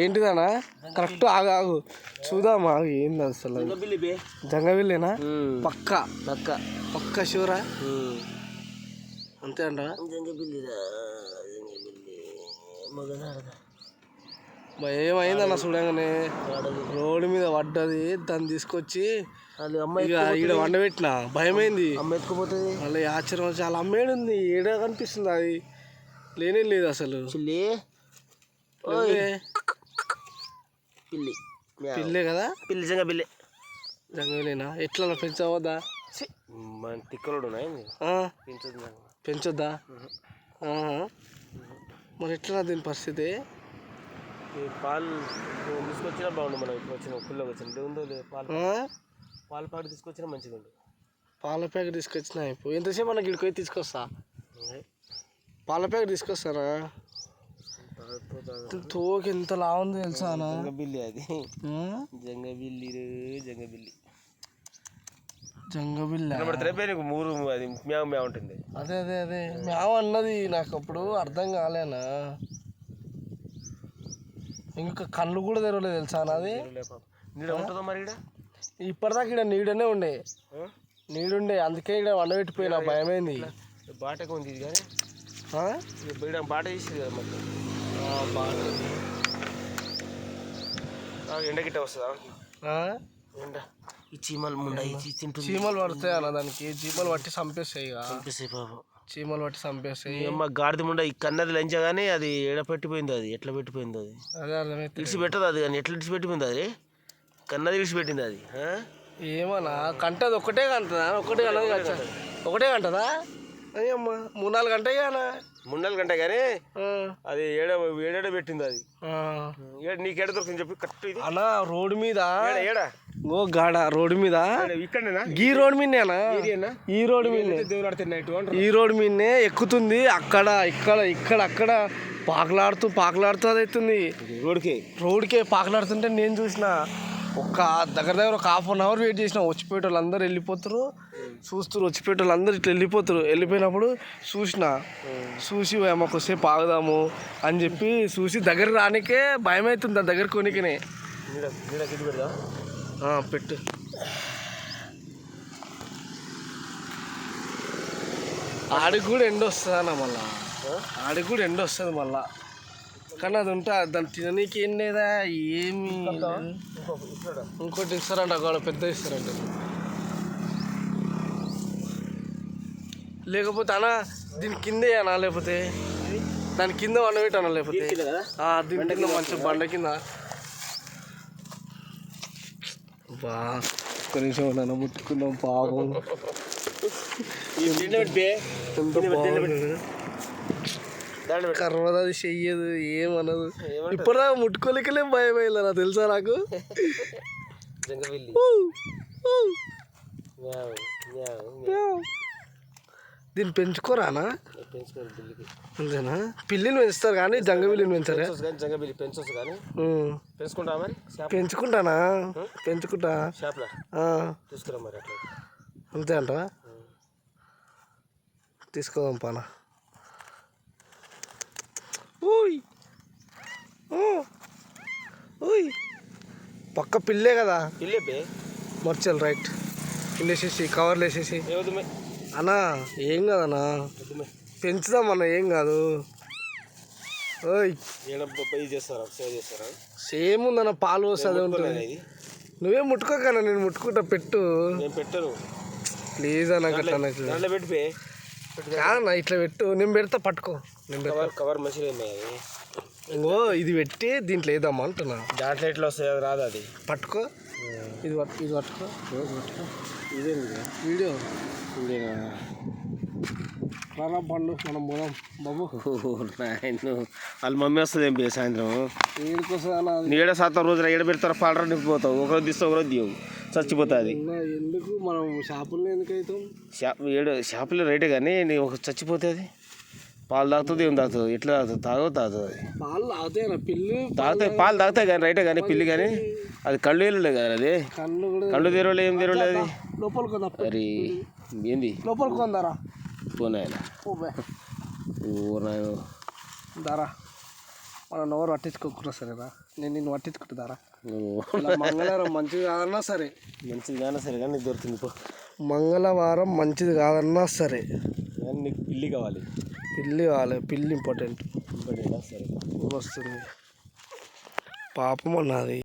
ఏంటిదనా correct ఆగు ఆగు. చూద్దాం ఆగు ఏంది అసలు? జంగవిల్లేనా పక్క. పక్క. పక్క షూరా? అంతే అంట ఏమైందన్న చూడంగానే? రోడ్డు మీద పడ్డది దాన్ని తీసుకొచ్చి వాళ్ళు అమ్మాయి ఇక ఈడ వండబెట్టిన? భయమైంది. అమ్మ ఎత్తుకుపోతుంది మళ్ళీ ఆశ్చర్యం చాలా అమ్మేడు ఉంది ఏడ కనిపిస్తుంది అది. లేనే లేదు అసలు. లేదే. పిల్లి. పిల్లే కదా? పిల్లి జంగ బిల్లి జంగవిలేనా ఎట్లా పెంచవద్దా? మన తిక్కలోడు పెంచొద్దా ఆహా. మరి ఎట్లా దీని పరిస్థితి? ఈ పాలు తీసుకొచ్చినా బాగుండు మనం ఇప్పుడు వచ్చిన పుల్లకి వచ్చిన. ఉందో లేదు పాలు? పాలు పాటు తీసుకొచ్చినా మంచిగా ఉండు. పాల ప్యాకెట్ తీసుకొచ్చిన ఇప్పుడు. ఎంతసేపు మనకి ఇక్కడికి పోయి తీసుకొస్తా? పాల ప్యాకెట్ తీసుకొస్తానా తోకి ఎంత లా ఉంది తెలుసా అన్న? జంగ బిల్లి అది. ఆ? జంగ బిల్లి రే, జంగ బిల్లి జంగబిల్ల కనబడుతుంది నీకు మూరు అది మ్యావ్ మ్యావ్ ఉంటుంది అదే అదే అదే. మేము అన్నది నాకు అప్పుడు అర్థం కాలేనా ఇంకా కళ్ళు కూడా తెరవలేదు తెలుసా నాది నీడ ఉంటుందో మరి ఇప్పటిదాకా ఇక్కడ నీడనే ఉండే? నీడుండే. అందుకే ఇక్కడ వండబెట్టిపోయినా భయమైంది. బాటకు ఉంది ఇది కానీ. బాట చేసేది కదా మొత్తం వస్తుందా? ఆ? ఎండ. ఈ చీమలు ముండ ఇచ్చి తింటుంది. చీమలు పడతాయి అన్న దానికి. చీమలు పట్టి చంపేస్తాయి చీమలు పట్టి చంపేస్తాయి. అమ్మ గాడిద ముండ ఈ కన్నది లంచగానే అది ఎడ పెట్టిపోయింది అది. ఎట్లా పెట్టిపోయింది అది? అదే అర్థమైతే ఇడిచి పెట్టదు అది కానీ? ఎట్లా ఇడిచి పెట్టిపోయింది అది? కన్నది ఇడిచి పెట్టింది అది? ఏమన్నా? కంటది ఒకటే కంటదా? ఒకటే కన్నది కంట ఒకటే కంటదా. అయ్యమ్మా మూడు నాలుగు గంటలు కానా ముండలు గంట కానీ అది ఏడ ఏడాడ పెట్టింది అది. ఏడ నీకు ఎడ దొరికింది చెప్పి కరెక్ట్ ఇది. అన్న రోడ్డు మీద ఏడ ఓ గాడ రోడ్డు మీద ఇక్కడనేనా? ఈ రోడ్డు మీదనేనా? ఇదేనా? ఈ రోడ్డు మీదనే. దేవుడు ఈ రోడ్డు మీదనే ఎక్కుతుంది అక్కడ ఇక్కడ ఇక్కడ అక్కడ పాకలాడుతూ పాకలాడుతూ అది అవుతుంది రోడ్కి రోడ్కే పాకలాడుతుంటే నేను చూసిన ఒక దగ్గర దగ్గర ఒక హాఫ్ అన్ అవర్ వెయిట్ చేసిన. వచ్చిపోయేట వాళ్ళు అందరూ వెళ్ళిపోతారు. చూస్తారు వచ్చిపోయేట వాళ్ళు అందరూ ఇట్లా వెళ్ళిపోతారు. వెళ్ళిపోయినప్పుడు చూసిన చూసి మాకు వస్తే ఆగుదాము అని చెప్పి చూసి దగ్గర రానికే భయం అవుతుంది దాని దగ్గర కొనికనే. పెట్టు. ఆడికి కూడా ఎండ వస్తుంది అన్న మళ్ళా ఆడికి కూడా ఎండ వస్తుంది మళ్ళా. కానీ అది ఉంటే దాన్ని తిననీకి ఏం లేదా? ఏమి ఇంకోటి ఇస్తారంట అక్కడ పెద్ద ఇస్తారంట. లేకపోతే అన్న దీని కిందే అనా లేకపోతే? దాని కింద వండబెట్టానా లేకపోతే? కింద కదా? ఆ, దీని కింద మంచి బండ కింద. బా ఒక్క నిమిషం నన్ను ముట్టుకున్నాం పాపం. ఎంత కర్రది అది చెయ్యదు ఏమనదు. ఏమంటది? ఇప్పటిదాకా ముట్టుకోలేకలే భయం నాకు తెలుసా నాకు. దీన్ని పెంచుకోరానా? అంతేనా? పిల్లిని పెంచుతారు కానీ జంగ పిల్లిని పెంచరే? జంగబిల్లి పెంచొచ్చు కానీ. పెంచుకుంటా మరి? పెంచుకుంటానా? పెంచుకుంటా. షాప్లో? తీసుకురా మరి అట్లా. అంతే అంటవా? తీసుకోదాం పాన ఓ, ఓయ్. పక్క పిల్లే కదా. పిల్లే బే. మర్చల్ రైట్. వేసేసి కవర్లు వేసేసి. అన్నా ఏం కాదన్నా? పెంచుదాం అన్న ఏం కాదు. ఓయ్. చేస్తారా? సేమ్ ఉందన్న పాలు వస్తుంది ఉంటుంది. నువ్వే ముట్టుకోకన్నా నేను ముట్టుకుంటా పెట్టు. నేను పెట్టను. ప్లీజ్ అన్న అట్లా నాకు పెట్టి కాదన్నా ఇట్లా పెట్టు నేను పెడతా పట్టుకో. నేను పెడతా. కవర్ కవర్ ఓ ఇది పెట్టి దీంట్లో వేద్దామా అంటున్నా. దాంట్లో ఎట్లా వస్తాయి? అది రాదు అది. పట్టుకో. ఇది పట్టు ఇది పట్టుకో. ఇది పట్టుకో. ఇదే వీడియో. రారా పండు మనం పోదాం. బాబు. నాయను. వాళ్ళ మమ్మీ వస్తుంది ఏం సాయంత్రం? ఏడుకోసం నీడ శాతం రోజున ఏడ పెడతారు పాలరా నింపిపోతావు ఒకరోజు తీస్తావు ఒకరోజు దివు చచ్చిపోతుంది. ఎందుకు మనం షాపుల్లో ఎందుకు అవుతాం? షాప్ ఏడు షాపులో రేటే కానీ నీ ఒక చచ్చిపోతుంది పాలు తాగుతుంది ఏం తాగుతుంది? ఎట్లా తాగుతుంది? తాగవు తాగుతుంది. పాలు తాగుతాయి పిల్లి తాగుతాయి పాలు తాగుతాయి కానీ రైటే కానీ పిల్లి కానీ అది కళ్ళు వేయలే కదా అది. కళ్ళు కళ్ళు తెరవలే ఏం తెరవలే అది. కొందా? మరి ఏంది? లోపలికి కొందారా? పోనాయన ఓ నాయన. దారా. మనం ఎవరు పట్టించుకోకుండా సరేనా నేను నిన్ను పట్టించుకుంటుందారా మంగళవారం మంచిది కాదన్నా సరే. మంచిది కానీ సరే కానీ నీకు దొరుకుతుంది పో. మంగళవారం మంచిది కాదన్నా సరే. కానీ నీకు పిల్లి కావాలి. పిల్లి కావాలి పిల్లి ఇంపార్టెంట్ ఇంకోటి సరే. వస్తుంది. పాపం అన్నది.